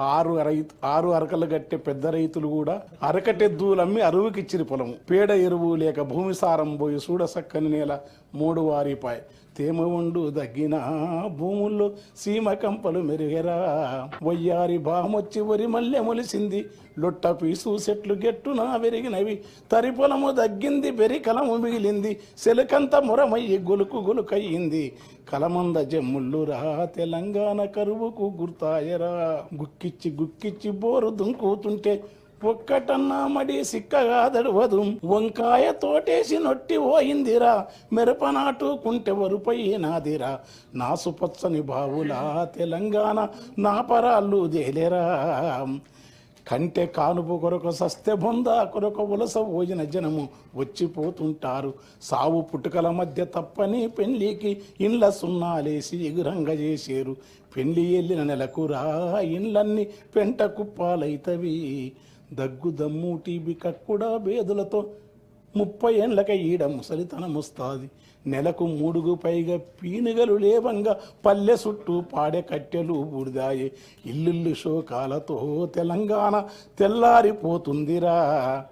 ఆరు రైతు ఆరు అరకలు కట్టే పెద్ద రైతులు కూడా అరకటెద్దులమ్మి అరువుకిచ్చిరి పొలం పేడ ఎరువు లేక భూమి సారం పోయి సూడ సక్కని నేల మూడు వారిపాయ్. తేమ ఉండు దగ్గిన భూముల్లో సీమ కంపలు మెరుగెరా. వయ్యారి బామొచ్చి వరి మల్లె మొలిసింది. లొట్ట పీసు చెట్లు గెట్టున వెరిగినవి. తరి పొలము దగ్గింది బెరి కలము మిగిలింది. సెలకంత మురమయ్యి గొలుకు గొలుకయ్యింది. కలమంద జమ్ముళ్ళురా తెలంగాణ కరువుకు గుర్తాయరా. గుక్కిచ్చి గుక్కిచ్చి బోరు దుంకుతుంటే ఒక్కటన్నా మడి సిక్కగా దడవదు. వంకాయ తోటేసి నొట్టి పోయిందిరా మిరప నాటుకుంటే వరుపైనాదిరా నాసుపచ్చని బావులా తెలంగాణ నా పరాళ్ళు దేలేరా కంటే కానుపు కొరకు సస్య బొంద కొరకు ఉలస భోజన జనము వచ్చిపోతుంటారు. సావు పుట్టుకల మధ్య తప్పని పెళ్ళికి ఇండ్ల సున్నాలేసి ఎగురంగ చేసేరు. పెళ్ళి వెళ్ళిన నెలకురా ఇండ్లన్నీ పెంట కుప్పాలైతవి. దగ్గు దమ్ము టీబీ కక్కుడా బేదులతో ముప్పై ఏండ్లక ఈడ ముసలితనముస్తాది. నెలకు మూడుగు పైగా పీనుగలు లేవంగా పల్లె చుట్టూ పాడే కట్టెలు బూడిదాయే. ఇల్లుల్లు శోకాలతో తెలంగాణ తెల్లారిపోతుందిరా.